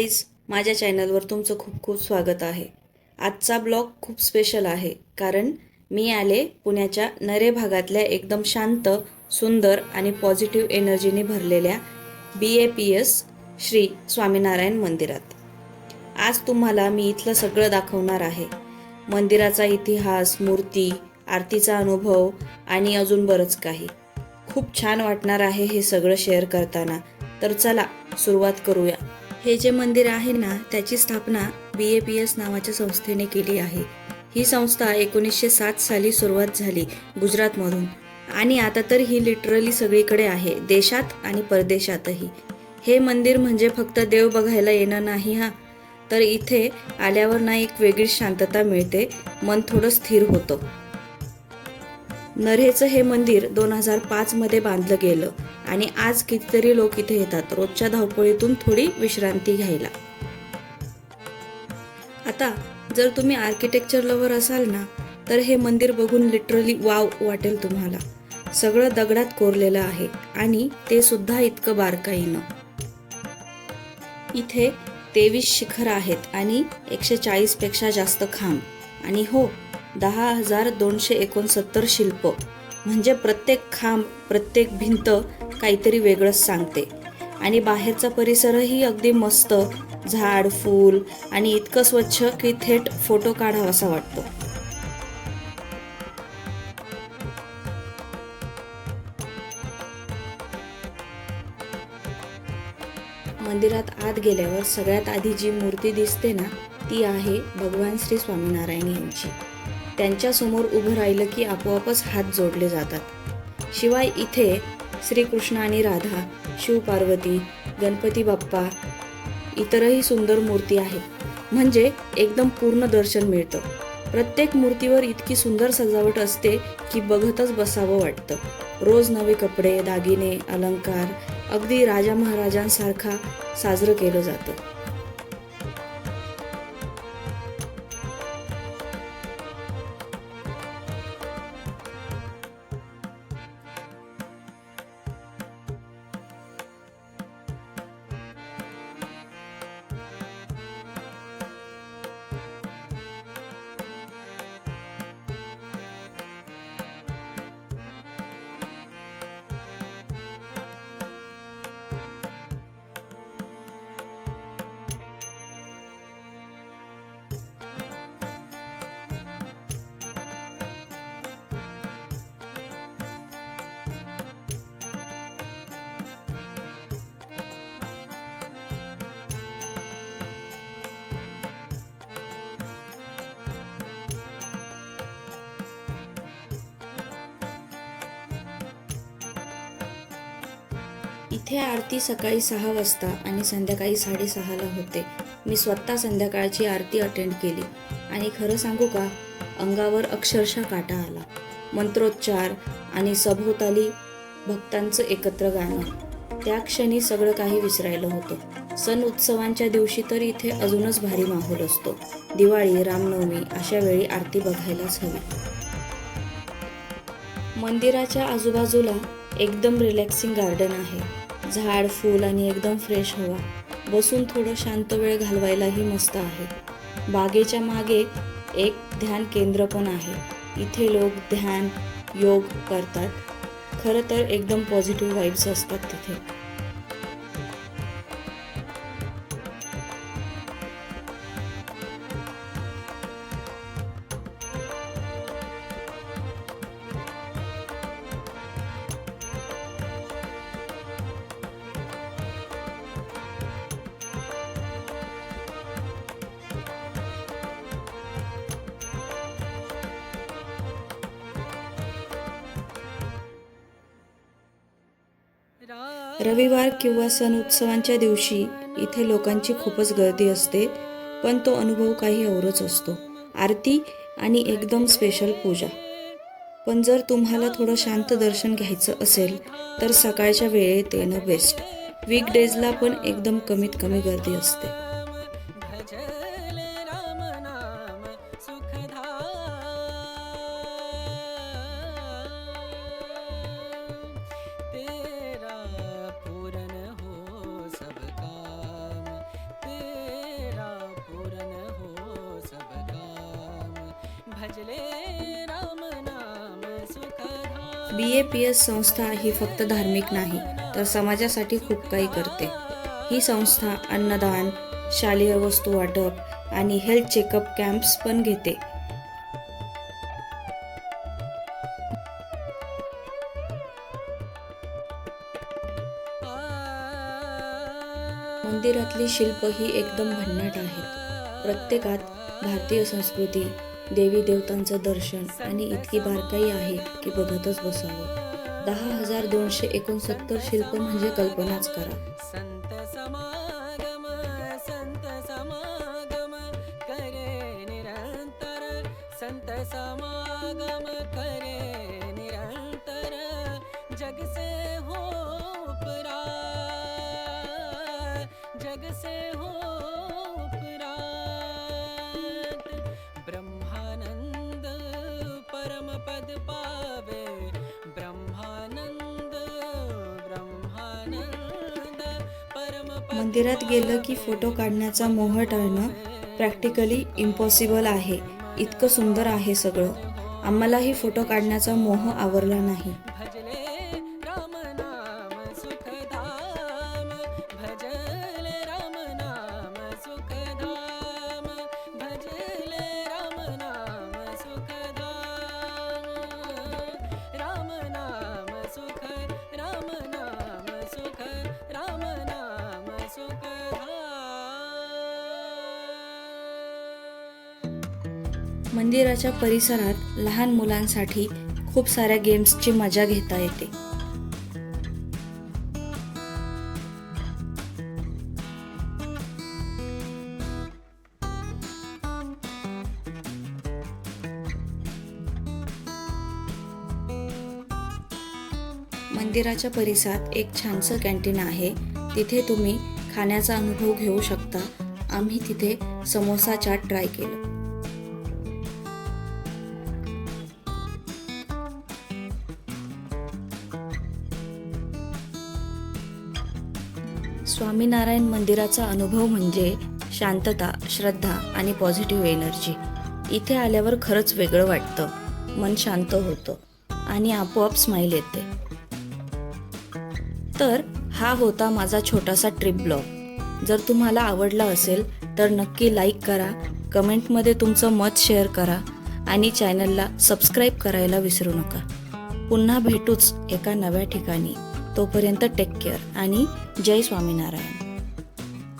Guys माझ्या चॅनलवर तुमचं खूप खूप स्वागत आहे. आजचा ब्लॉग खूप स्पेशल आहे कारण मी आले पुण्याच्या नरे भागातल्या एकदम शांत सुंदर आणि पॉझिटिव्ह एनर्जीने भरलेल्या B A P S Shri Swaminarayan मंदिरात. आज तुम्हाला मी इथलं सगळं दाखवणार आहे. मंदिराचा इतिहास मूर्ती आरतीचा अनुभव आणि अजून बरंच काही. खूप छान वाटणार आहे हे सगळं शेअर करताना. तर चला सुरुवात करूया. हे जे मंदिर आहे ना त्याची स्थापना बी ए पी एस नावाच्या संस्थेने केली आहे. ही संस्था एकोणीसशे सात साली सुरुवात झाली गुजरातमधून. आणि आता तर ही लिटरली सगळीकडे आहे देशात आणि परदेशातही. हे मंदिर म्हणजे फक्त देव बघायला येणं नाही हा. तर इथे आल्यावर ना एक वेगळीच शांतता मिळते मन थोडं स्थिर होतं. नऱ्हेचं हे मंदिर दोन हजार पाचमध्ये बांधलं गेलं. आणि आज कितीतरी लोक इथे येतात. रोजच्या धावपळीतून थोडी विश्रांती घ्यायला. आता जर तुम्ही आर्किटेक्चर लवर असाल ना तर हे मंदिर बघून लिटरली वाव वाटेल तुम्हाला. सगळं दगडात कोरलेलं आहे आणि ते सुद्धा इतकं बारकाईनं. इथे तेवीस शिखर आहेत आणि एकशे चाळीसपेक्षा जास्त खांब. आणि हो दहा हजार दोनशे एकोणसत्तर शिल्प. म्हणजे प्रत्येक खांब प्रत्येक भिंत काहीतरी वेगळंच सांगते. आणि बाहेरचा परिसरही अगदी मस्त झाड फूल आणि इतकं स्वच्छ की थेट फोटो काढावासा वाटतो. मंदिरात आत गेल्यावर सगळ्यात आधी जी मूर्ती दिसते ना ती आहे भगवान श्री स्वामीनारायण यांची. त्यांच्यासमोर उभं राहिलं की आपोआपच हात जोडले जातात. शिवाय इथे श्रीकृष्ण आणि राधा शिवपार्वती गणपती बाप्पा इतरही सुंदर मूर्ती आहेत. म्हणजे एकदम पूर्ण दर्शन मिळतं. प्रत्येक मूर्तीवर इतकी सुंदर सजावट असते की बघतच बसावं वाटतं. रोज नवे कपडे दागिने अलंकार अगदी राजा महाराजांसारखा साजरं केलं जातं. इथे आरती सकाळी सहा वाजता आणि संध्याकाळी साडेसहाला होते. मी स्वतः संध्याकाळची आरती अटेंड केली. आणि खरं सांगू का? अंगावर अक्षरशः काटा आला. मंत्रोच्चार आणि सभोवताली भक्तांचं एकत्र गाणं. त्या क्षणी सगळं काही विसरायलं होतं. सण उत्सवांच्या दिवशी तर इथे अजूनच भारी माहोल असतो. दिवाळी रामनवमी अशा वेळी आरती बघायलाच हवी. मंदिराच्या आजूबाजूला एकदम रिलॅक्सिंग गार्डन आहे. झाड फूल आणि एकदम फ्रेश हवा. बसून थोडं शांत वेळ घालवायलाही मस्त आहे. बागेच्या मागे एक ध्यान केंद्र पण आहे. इथे लोक ध्यान योग करतात. खरं तर एकदम पॉझिटिव्ह वाईब्स असतात तिथे. रविवार किंवा सण उत्सवांच्या दिवशी इथे लोकांची खूपच गर्दी असते पण तो अनुभव काही औरच असतो. आरती आणि एकदम स्पेशल पूजा. पण जर तुम्हाला थोडं शांत दर्शन घ्यायचं असेल तर सकाळच्या वेळेत येणं बेस्ट वीकडेजला पण एकदम कमीत कमी गर्दी असते. बी ए पी एस संस्था ही फक्त धार्मिक नाही तर समाजासाठी खूप काही करते. ही संस्था अन्नदान शालेय वस्तू वाटप आणि हेल्थ चेकअप कॅम्प्स पण घेते. मंदिरातली शिल्प ही एकदम भन्नाट आहेत. प्रत्येकात भारतीय संस्कृती देवी देवतांचं दर्शन. आणि इतकी बारकाई आहे की बघतच बसावं. दहा हजार दोनशे एकोणसत्तर शिल्प म्हणजे कल्पनाच करा. पद पावे ब्रह्मानंद ब्रह्मानंद परम मंदिरात गेलं की फोटो काढण्याचा मोह टाळणं प्रॅक्टिकली इम्पॉसिबल आहे. इतकं सुंदर आहे सगळं. आम्हालाही फोटो काढण्याचा मोह आवरला नाही. मंदिराच्या परिसरात लहान मुलांसाठी खूप साऱ्या गेम्सची मजा घेता येते. मंदिराच्या परिसरात एक छानसं कॅन्टीन आहे. तिथे तुम्ही खाण्याचा अनुभव घेऊ शकता. आम्ही तिथे समोसा चाट ट्राय केलं. स्वामीनारायण मंदिराचा अनुभव म्हणजे शांतता श्रद्धा आणि पॉझिटिव्ह एनर्जी इथे आल्यावर खरंच वेगळं वाटतं. मन शांत होतं आणि आपोआप स्माईल येते. तर हा होता माझा छोटासा ट्रिप ब्लॉग जर तुम्हाला आवडला असेल तर नक्की लाईक करा कमेंटमध्ये तुमचं मत शेअर करा आणि चॅनलला सबस्क्राईब करायला विसरू नका. पुन्हा भेटूच एका नव्या ठिकाणी. तोपर्यंत टेक केअर आणि जय स्वामीनारायण.